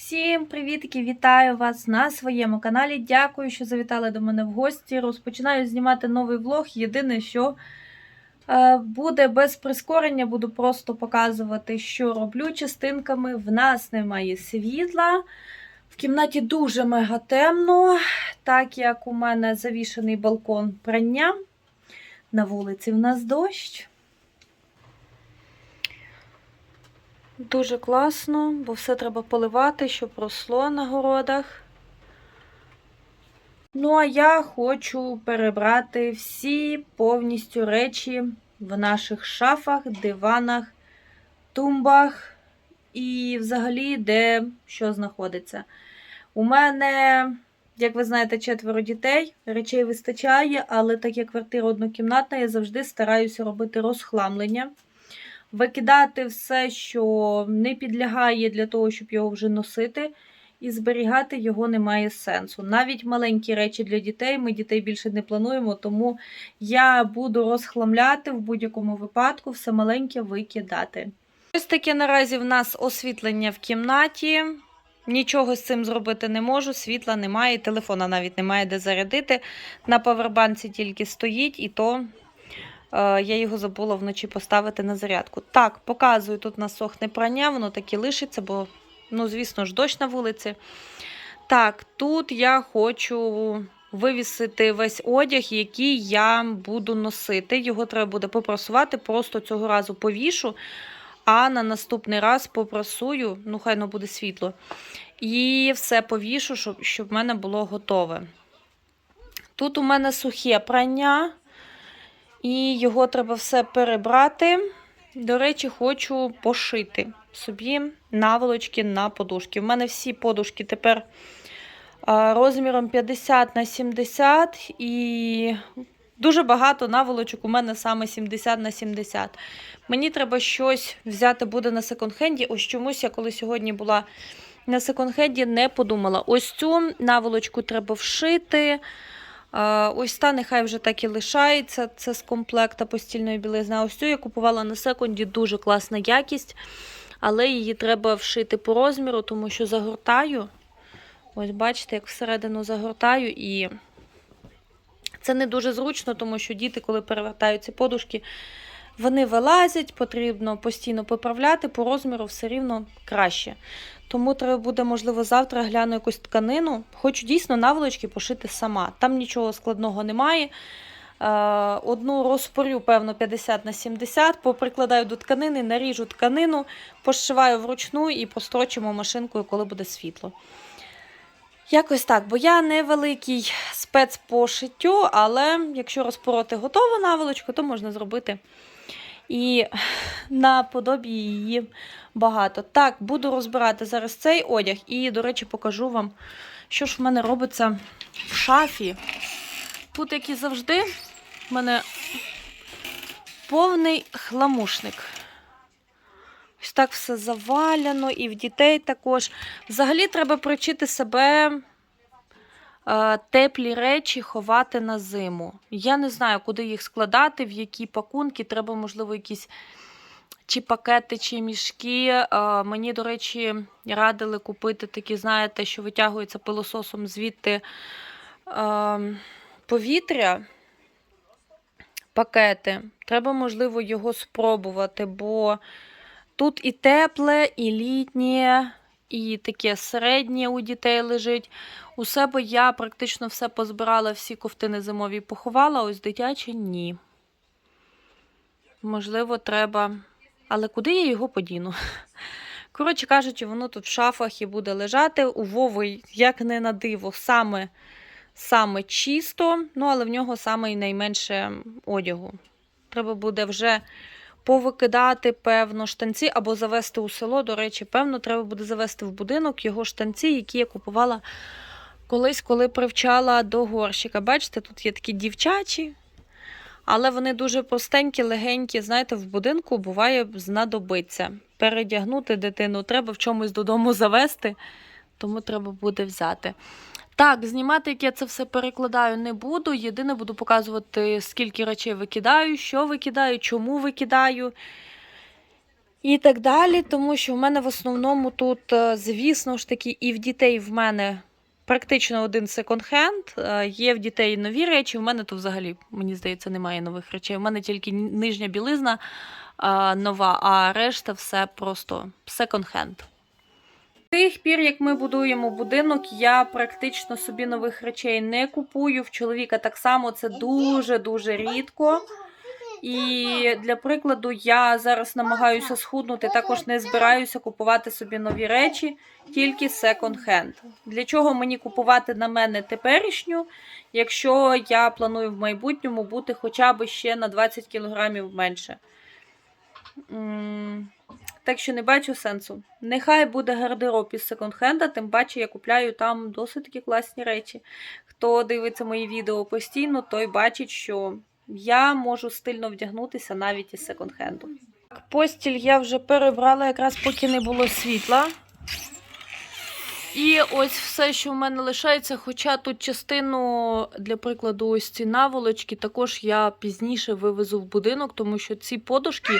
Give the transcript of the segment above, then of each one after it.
Всім привітки! Вітаю вас на своєму каналі. Дякую, що завітали до мене в гості. Розпочинаю знімати новий влог. Єдине, що е, буде без прискорення, буду просто показувати, що роблю частинками. В нас немає світла. В кімнаті дуже мега темно, так як у мене завішений балкон прання. На вулиці в нас дощ. Дуже класно, бо все треба поливати, щоб росло на городах. Ну, а я хочу перебрати всі повністю речі в наших шафах, диванах, тумбах і взагалі де що знаходиться. У мене, як ви знаєте, четверо дітей, речей вистачає, але так як квартира однокімнатна, я завжди стараюся робити розхламлення викидати все, що не підлягає для того, щоб його вже носити, і зберігати його немає сенсу. Навіть маленькі речі для дітей, ми дітей більше не плануємо, тому я буду розхламляти в будь-якому випадку все маленьке викидати. Ось таке наразі в нас освітлення в кімнаті. Нічого з цим зробити не можу, світла немає, телефона навіть немає де зарядити. На павербанці тільки стоїть, і то Я його забула вночі поставити на зарядку. Так, показую, тут у нас сохне прання, воно таки лишиться, бо, ну, звісно ж, дощ на вулиці. Так, тут я хочу вивісити весь одяг, який я буду носити. Його треба буде попрасувати, просто цього разу повішу, а на наступний раз попрасую, ну, хай ну буде світло. І все повішу, щоб, щоб в мене було готове. Тут у мене сухе прання. І його треба все перебрати. До речі, хочу пошити собі наволочки на подушки. У мене всі подушки тепер розміром 50 на 70 і дуже багато наволочок у мене саме 70 на 70. Мені треба щось взяти буде на секонд-хенді. Ось чомусь я коли сьогодні була на секонд-хенді, не подумала. Ось цю наволочку треба вшити. Ось та нехай вже так і лишається. Це з комплекта постільної білизни. Ось цю я купувала на секунді, дуже класна якість, але її треба вшити по розміру, тому що загортаю. Ось, бачите, як всередину загортаю, і це не дуже зручно, тому що діти, коли перевертають ці подушки, вони вилазять, потрібно постійно поправляти, по розміру все рівно краще. Тому треба буде, можливо, завтра гляну якусь тканину. Хочу дійсно наволочки пошити сама. Там нічого складного немає. Е, одну розпорю, певно, 50 на 70, поприкладаю до тканини, наріжу тканину, пошиваю вручну і построчимо машинкою, коли буде світло. Якось так, бо я не великий спец по шиттю, але якщо розпороти готову наволочку, то можна зробити і наподобі її багато. Так, буду розбирати зараз цей одяг, і, до речі, покажу вам, що ж в мене робиться в шафі. Тут, як і завжди, в мене повний хламушник. Ось так все заваляно, і в дітей також. Взагалі треба привчити себе Е, теплі речі ховати на зиму. Я не знаю, куди їх складати, в які пакунки. Треба, можливо, якісь чи пакети, чи мішки. Е, мені, до речі, радили купити такі, знаєте, що витягується пилососом звідти е, повітря. Пакети. Треба, можливо, його спробувати, бо тут і тепле, і літнє, і таке середнє у дітей лежить. У себе я практично все позбирала, всі ковтини зимові поховала, ось дитячі ні. Можливо, треба. Але куди я його подіну? Коротше кажучи, воно тут в шафах і буде лежати. У Вови, як не на диво, саме саме чисто, ну, але в нього саме і найменше одягу. Треба буде вже повикидати, певно, штанці або завести у село. До речі, певно, треба буде завести в будинок його штанці, які я купувала колись, коли привчала до горщика. Бачите, тут є такі дівчачі, але вони дуже простенькі, легенькі. Знаєте, в будинку буває знадобиться. Передягнути дитину, треба в чомусь додому завести, тому треба буде взяти. Так, знімати, як я це все перекладаю, не буду. Єдине буду показувати, скільки речей викидаю, що викидаю, чому викидаю. і так далі. Тому що в мене в основному тут, е, звісно ж таки, і в дітей в мене практично один секонд-хенд. Е, Є в дітей нові речі. В мене то взагалі, мені здається, немає нових речей. У мене тільки нижня білизна е, нова, а решта все просто секонд-хенд. Тих пір, як ми будуємо будинок, я практично собі нових речей не купую. В чоловіка так само це дуже-дуже рідко. І для прикладу, я зараз намагаюся схуднути, також не збираюся купувати собі нові речі, тільки секонд-хенд. Для чого мені купувати на мене теперішню, якщо я планую в майбутньому бути хоча б ще на 20 кілограмів менше. Так що не бачу сенсу. Нехай буде гардероб із секонд-хенда, тим паче я купляю там досить такі класні речі. Хто дивиться мої відео постійно, той бачить, що я можу стильно вдягнутися навіть із секонд-хенду. Постіль я вже перебрала, якраз поки не було світла. І ось все, що в мене лишається. Хоча тут частину, для прикладу, ось ці наволочки, також я пізніше вивезу в будинок, тому що ці подушки,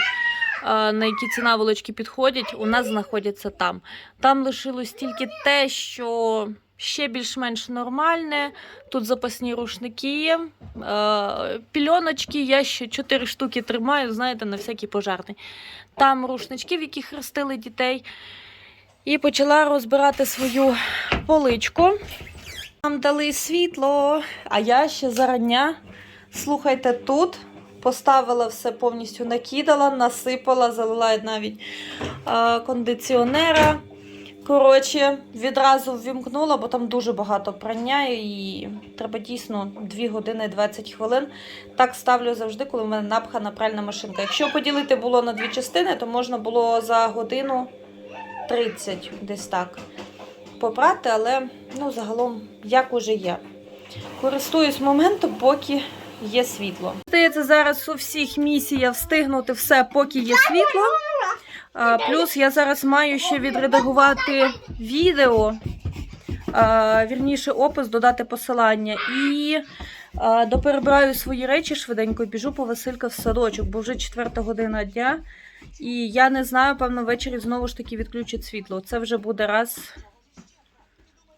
на які ці наволочки підходять, у нас знаходяться там. Там лишилось тільки те, що ще більш-менш нормальне. Тут запасні рушники, е, пільоночки. Я ще 4 штуки тримаю, знаєте, на всякий пожарний. Там рушнички, в яких хрестили дітей. І почала розбирати свою поличку. Нам дали світло, а я ще зарання. Слухайте, тут поставила все повністю накидала, насипала, залила навіть е, кондиціонера. Коротше, відразу ввімкнула, бо там дуже багато прання і треба дійсно 2 години 20 хвилин. Так ставлю завжди, коли в мене напхана пральна машинка. Якщо поділити було на дві частини, то можна було за годину 30 десь так попрати, але ну, загалом як уже є. Користуюсь моментом, поки є світло. Здається, зараз у всіх місія встигнути все, поки є світло. А, плюс я зараз маю ще відредагувати відео, а, вірніше опис, додати посилання. І а, доперебираю свої речі швиденько і біжу по Василька в садочок, бо вже четверта година дня. І я не знаю, певно, ввечері знову ж таки відключать світло. Це вже буде раз,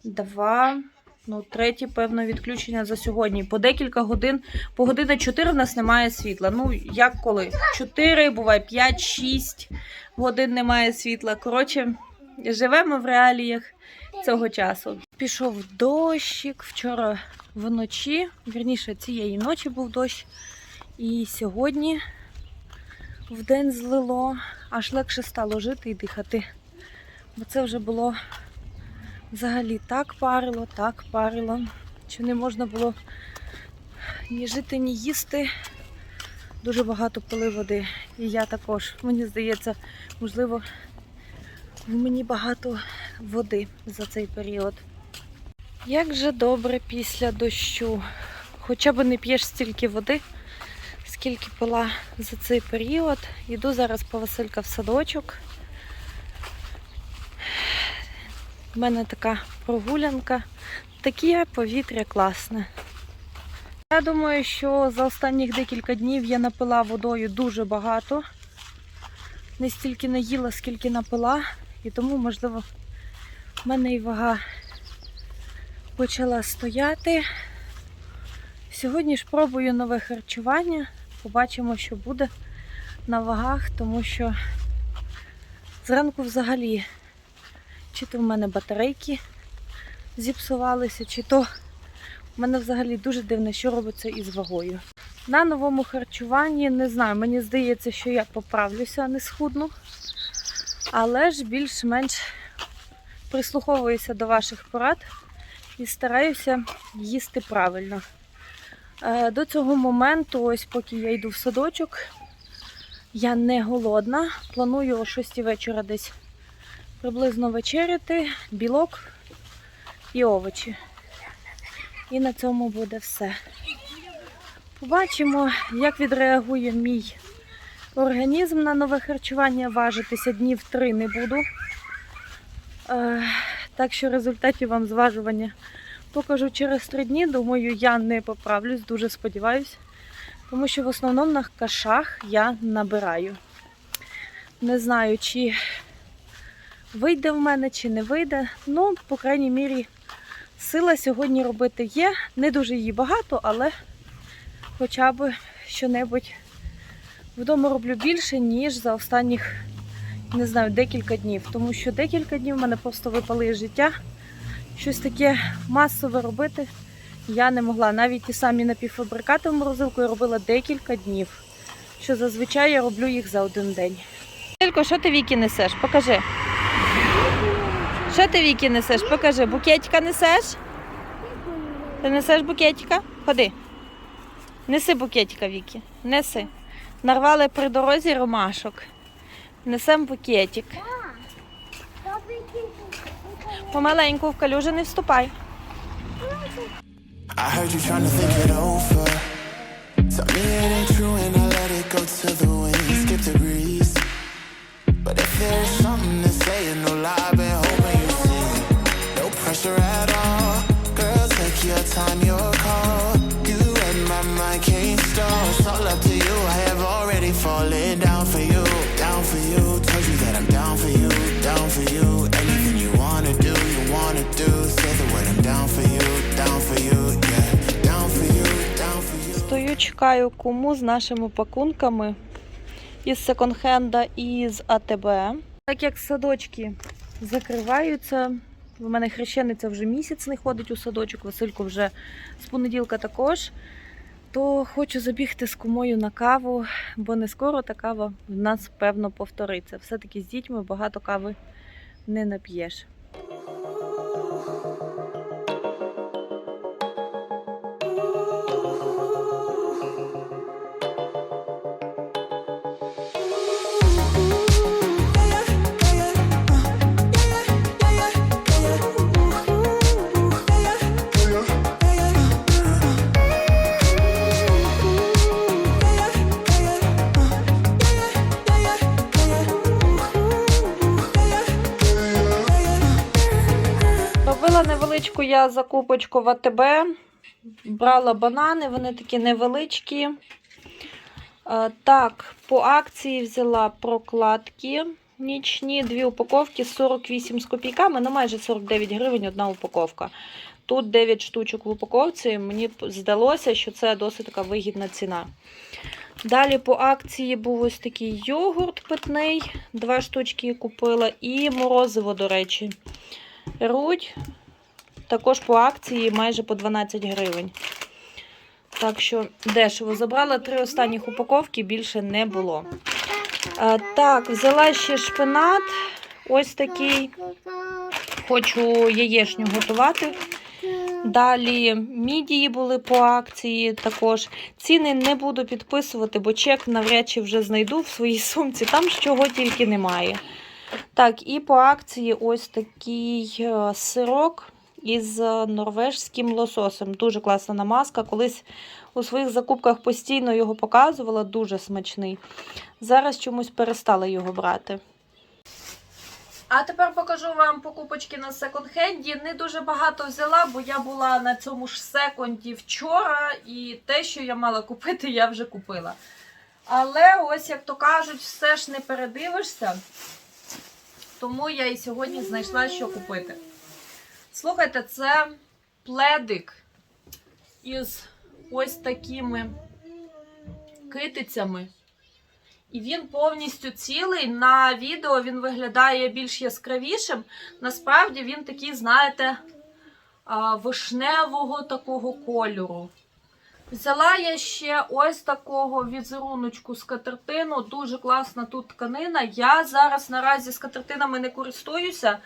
два, ну, третє, певно, відключення за сьогодні. По декілька годин, по години 4 в нас немає світла. Ну, як коли? 4, буває 5, 6 годин немає світла. Коротше, живемо в реаліях цього часу. Пішов дощик вчора вночі, вірніше, цієї ночі був дощ. І сьогодні в день злило, аж легше стало жити і дихати. Бо це вже було взагалі так парило, так парило, що не можна було ні жити, ні їсти. Дуже багато пили води. І я також. Мені здається, можливо, в мені багато води за цей період. Як же добре після дощу. Хоча б не п'єш стільки води, скільки пила за цей період. Йду зараз по Василька в садочок. У мене така прогулянка. Таке повітря класне. Я думаю, що за останніх декілька днів я напила водою дуже багато. Не стільки наїла, скільки напила. І тому, можливо, в мене і вага почала стояти. Сьогодні ж пробую нове харчування. Побачимо, що буде на вагах, тому що зранку взагалі чи то в мене батарейки зіпсувалися, чи то в мене взагалі дуже дивно, що робиться із вагою. На новому харчуванні не знаю, мені здається, що я поправлюся, а не схудну. Але ж більш-менш прислуховуюся до ваших порад і стараюся їсти правильно. Е, До цього моменту, ось поки я йду в садочок, я не голодна. Планую о 6 вечора десь приблизно вечеряти, білок і овочі. І на цьому буде все. Побачимо, як відреагує мій організм на нове харчування. Важитися днів три не буду. Е, Так що результатів вам зважування покажу через три дні. Думаю, я не поправлюсь, дуже сподіваюсь. Тому що в основному на кашах я набираю. Не знаю, чи вийде в мене, чи не вийде. Ну, по крайній мірі, сила сьогодні робити є. Не дуже її багато, але хоча б що-небудь вдома роблю більше, ніж за останніх, не знаю, декілька днів. Тому що декілька днів в мене просто випали із життя. Щось таке масове робити я не могла. Навіть ті самі напівфабрикати в морозилку я робила декілька днів. Що зазвичай я роблю їх за один день. Тільки що ти віки несеш? Покажи. Що ти віки несеш? Покажи. Букетика несеш? Ти несеш букетика? Ходи. Неси букетика, Вікі. Неси. Нарвали при дорозі ромашок. Несем букетик. Помаленьку в калюжі не вступай. But if there's something to say, know, lie, чекаю кому з нашими пакунками із секонд-хенда і з АТБ. Так як садочки закриваються, в мене хрещениця вже місяць не ходить у садочок, Василько вже з понеділка також. То хочу забігти з кумою на каву, бо не скоро та кава в нас певно повториться. Все-таки з дітьми багато кави не нап'єш. Я закупочку в АТБ. Брала банани, вони такі невеличкі. Е, Так, по акції взяла прокладки нічні, дві упаковки 48 з копійками, ну майже 49 гривень одна упаковка. Тут 9 штучок в упаковці. Мені здалося, що це досить така вигідна ціна. Далі по акції був ось такий йогурт питний, два штучки купила, і морозиво, до речі. Рудь. Також по акції майже по 12 гривень. Так що дешево. Забрала три останніх упаковки, більше не було. Так, взяла ще шпинат. Ось такий. Хочу яєчню готувати. Далі мідії були по акції також. Ціни не буду підписувати, бо чек навряд чи вже знайду в своїй сумці. Там чого тільки немає. Так, і по акції ось такий е, сирок із норвежським лососем. Дуже класна намазка. Колись у своїх закупках постійно його показувала, дуже смачний. Зараз чомусь перестала його брати. А тепер покажу вам покупочки на секонд-хенді. Не дуже багато взяла, бо я була на цьому ж секонді вчора, і те, що я мала купити, я вже купила. Але ось, як то кажуть, все ж не передивишся. Тому я і сьогодні знайшла, що купити. Слухайте, це пледик із ось такими китицями. І він повністю цілий. На відео він виглядає більш яскравішим. Насправді він такий, знаєте, вишневого такого кольору. Взяла я ще ось такого візеруночку скатертину. Дуже класна тут тканина. Я зараз наразі скатертинами не користуюся.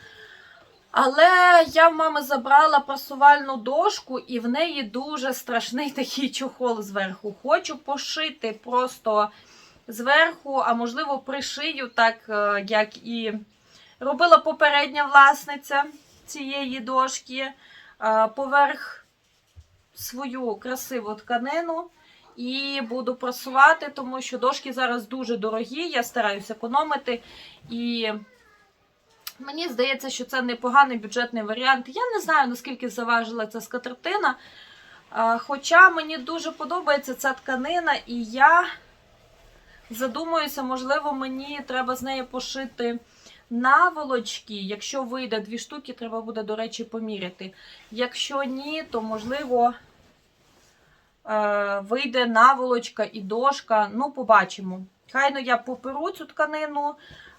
Але я в мами забрала прасувальну дошку, і в неї дуже страшний такий чохол зверху. Хочу пошити просто зверху, а можливо, пришию, так е, як і робила попередня власниця цієї дошки. е, Поверх свою красиву тканину і буду прасувати, тому що дошки зараз дуже дорогі. Я стараюся економити. І мені здається, що це непоганий бюджетний варіант. Я не знаю, наскільки заважила ця скатертина. Хоча мені дуже подобається ця тканина, і я задумуюся, можливо, мені треба з неї пошити наволочки. Якщо вийде дві штуки, треба буде, до речі, поміряти. Якщо ні, то можливо е, вийде наволочка і дошка. Ну, побачимо. Хайно я поперу цю тканину,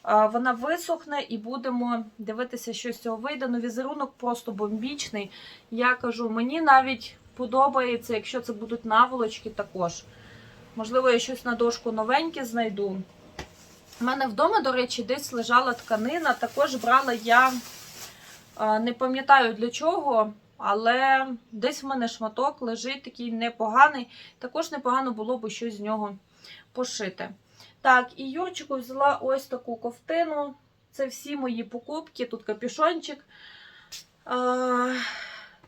вона висохне і будемо дивитися, що з цього вийде. Ну, візерунок просто бомбічний. Я кажу, мені навіть подобається, якщо це будуть наволочки також. Можливо, я щось на дошку новеньке знайду. У мене вдома, до речі, десь лежала тканина. Також брала я не пам'ятаю для чого, але десь в мене шматок лежить такий непоганий. Також непогано було б щось з нього пошити. Так, і Юрчику взяла ось таку ковтину. Це всі мої покупки. Тут капюшончик. Е,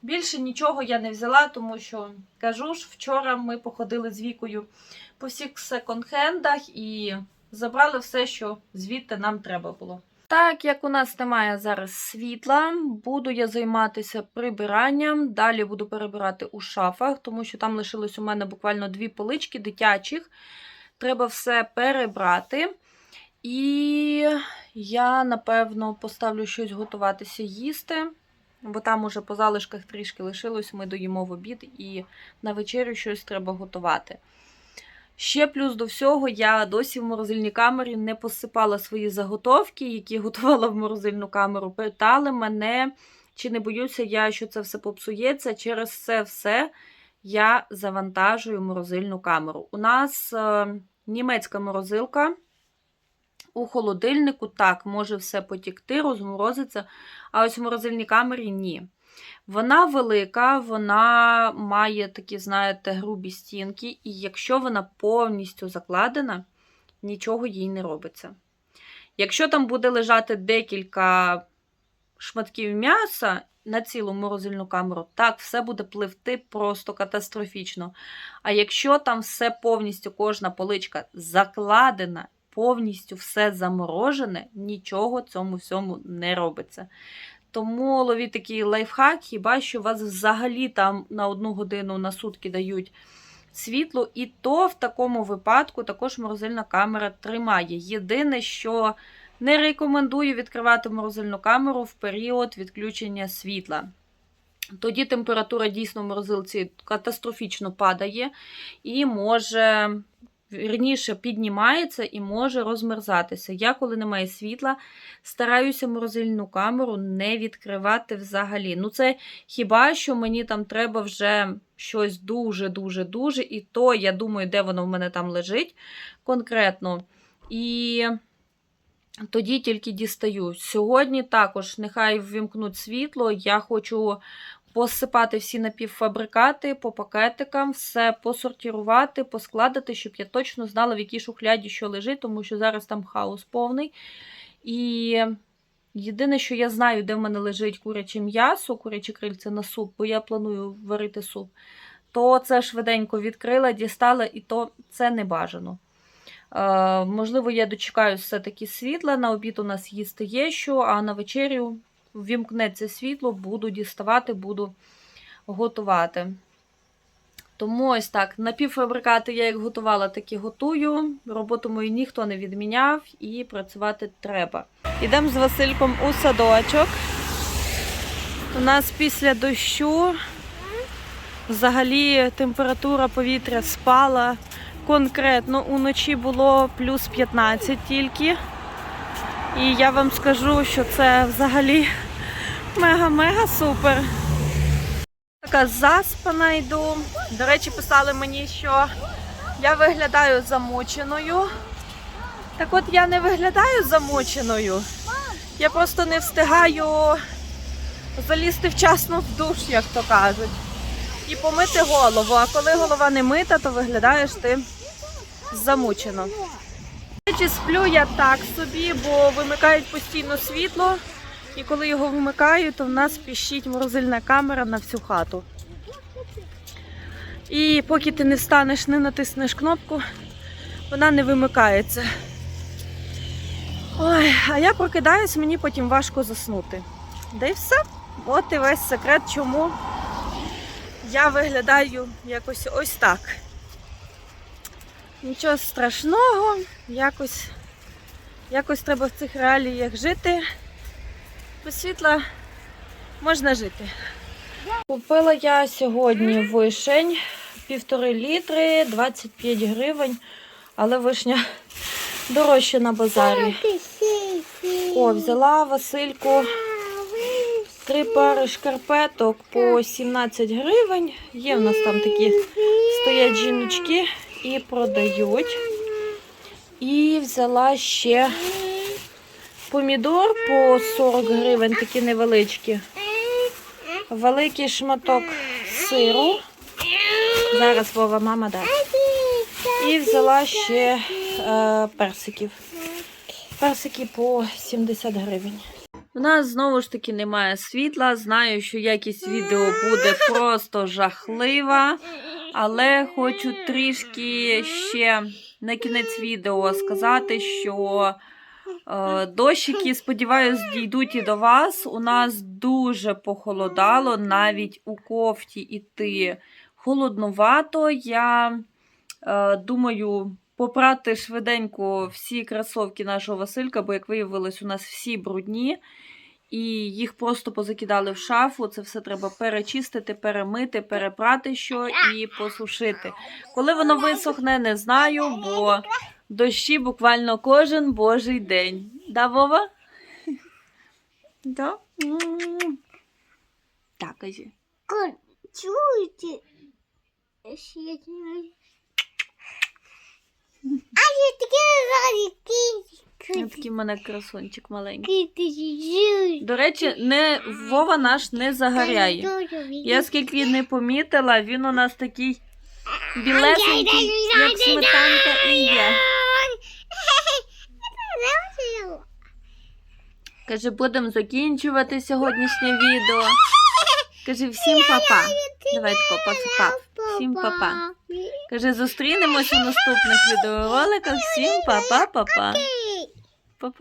Більше нічого я не взяла, тому що кажу ж, вчора ми походили з вікою по всіх секонд-хендах і забрали все, що звідти нам треба було. Так як у нас немає зараз світла, буду я займатися прибиранням. Далі буду перебирати у шафах, тому що там лишилось у мене буквально дві полички дитячих. Треба все перебрати. І я, напевно, поставлю щось готуватися їсти, бо там уже по залишках трішки лишилось, ми доїмо в обід і на вечерю щось треба готувати. Ще плюс до всього, я досі в морозильній камері не посипала свої заготовки, які готувала в морозильну камеру. Питали мене, чи не боюся я, що це все попсується. Через це все я завантажую морозильну камеру. У нас е, німецька морозилка. У холодильнику так, може все потікти, розморозиться, а ось в морозильній камері ні. Вона велика, вона має такі, знаєте, грубі стінки, і якщо вона повністю закладена, нічого їй не робиться. Якщо там буде лежати декілька шматків м'яса на цілу морозильну камеру, так, все буде пливти просто катастрофічно. А якщо там все повністю, кожна поличка закладена, повністю все заморожене, нічого цьому всьому не робиться. Тому ловіть такий лайфхак, хіба що вас взагалі там на одну годину на сутки дають світло, і то в такому випадку також морозильна камера тримає. Єдине, що не рекомендую відкривати морозильну камеру в період відключення світла. Тоді температура дійсно в морозилці катастрофічно падає і може вірніше піднімається і може розмерзатися. Я, коли немає світла, стараюся морозильну камеру не відкривати взагалі. Ну, це хіба що мені там треба вже щось дуже-дуже-дуже, і то я думаю, де воно в мене там лежить конкретно. І тоді тільки дістаю. Сьогодні також нехай ввімкнуть світло. Я хочу посипати всі напівфабрикати по пакетикам, все посортувати, поскладати, щоб я точно знала, в якій шухляді що лежить, тому що зараз там хаос повний. І єдине, що я знаю, де в мене лежить куряче м'ясо, куряче крильце на суп, бо я планую варити суп, то це швиденько відкрила, дістала, і то це не бажано. Е, можливо, я дочекаюсь все-таки світла. На обід у нас їсти є що, а на вечерю вімкнеться світло, буду діставати, буду готувати. Тому ось так, напівфабрикати я як готувала, так і готую. Роботу мою ніхто не відміняв і працювати треба. Йдемо з Васильком у садочок. У нас після дощу взагалі температура повітря спала. Конкретно уночі було плюс 15 тільки. І я вам скажу, що це взагалі мега-мега супер. Така заспана йду. До речі, писали мені, що я виглядаю замученою. Так от я не виглядаю замученою. Я просто не встигаю залізти вчасно в душ, як то кажуть, і помити голову. А коли голова не мита, то виглядаєш ти замучено. Речі, сплю я так собі, бо вимикають постійно світло. І коли його вмикаю, то в нас піщить морозильна камера на всю хату. І поки ти не встанеш, не натиснеш кнопку, вона не вимикається. Ой, а я прокидаюсь, мені потім важко заснути. Да і все. От і весь секрет, чому я виглядаю якось ось так. Нічого страшного, якось, якось треба в цих реаліях жити. Без світла можна жити. Купила я сьогодні вишень півтори літри, 25 гривень, але вишня дорожча на базарі. О, взяла Васильку три пари шкарпеток по 17 гривень. Є в нас там такі стоять жіночки і продають. І взяла ще помідор по 40 гривень, такі невеличкі. Великий шматок сиру. Зараз Вова мама дасть. І взяла ще е, персиків. Персики по 70 гривень. У нас знову ж таки немає світла. Знаю, що якість відео буде просто жахлива. Але хочу трішки ще на кінець відео сказати, що е, дощики, сподіваюсь, дійдуть і до вас. У нас дуже похолодало, навіть у кофті іти холоднувато. Я е, думаю, попрати швиденько всі кросовки нашого Василька, бо, як виявилось, у нас всі брудні. І їх просто позакидали в шафу. Це все треба перечистити, перемити, перепрати що і посушити. Коли воно висохне, не знаю, бо дощі буквально кожен божий день. Да, Вова? Да? Так, кажи. Чуєте? А я таке раді Ось Такий в мене красончик маленький. До речі, не Вова наш не загоряє. Я скільки не помітила, він у нас такий білесенький, як сметанка і є. Каже, будемо закінчувати сьогоднішнє відео. Каже, всім папа. Давай тако, пап. Всім папа. Каже, зустрінемося в наступних відеороликах. Всім папа, I've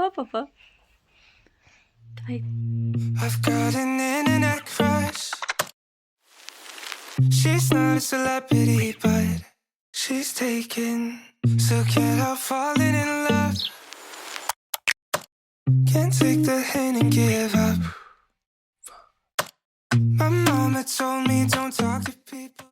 got an internet crush. She's not a celebrity, but she's taken. So get out falling in love. Can't take the hint and give up. My mama told me don't talk to people.